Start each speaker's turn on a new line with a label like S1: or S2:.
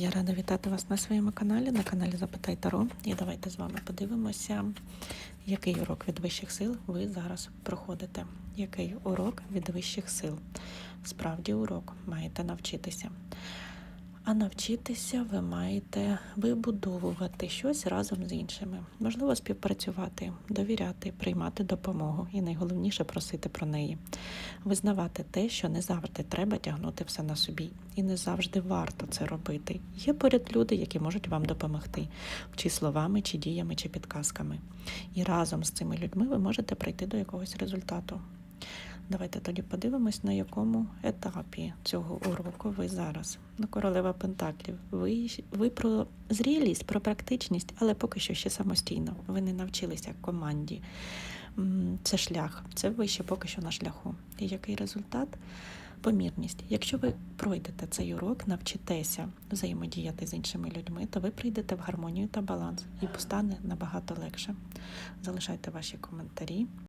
S1: Я рада вітати вас на своєму каналі, на каналі Запитай Таро. І давайте з вами подивимося, який урок від вищих сил ви зараз проходите. Який урок від вищих сил? Справді урок маєте навчитися. А навчитися ви маєте вибудовувати щось разом з іншими. Можливо, співпрацювати, довіряти, приймати допомогу і найголовніше просити про неї. Визнавати те, що не завжди треба тягнути все на собі, і не завжди варто це робити. Є поряд люди, які можуть вам допомогти, чи словами, чи діями, чи підказками. І разом з цими людьми ви можете прийти до якогось результату. Давайте тоді подивимось, на якому етапі цього уроку ви зараз. Ну, королева Пентаклів. Ви, ви про зрілість, про практичність, але поки що ще самостійно. Ви не навчилися команді. Це шлях, це ви ще поки що на шляху. І який результат? Помірність. Якщо ви пройдете цей урок, навчитеся взаємодіяти з іншими людьми, то ви прийдете в гармонію та баланс і стане набагато легше. Залишайте ваші коментарі.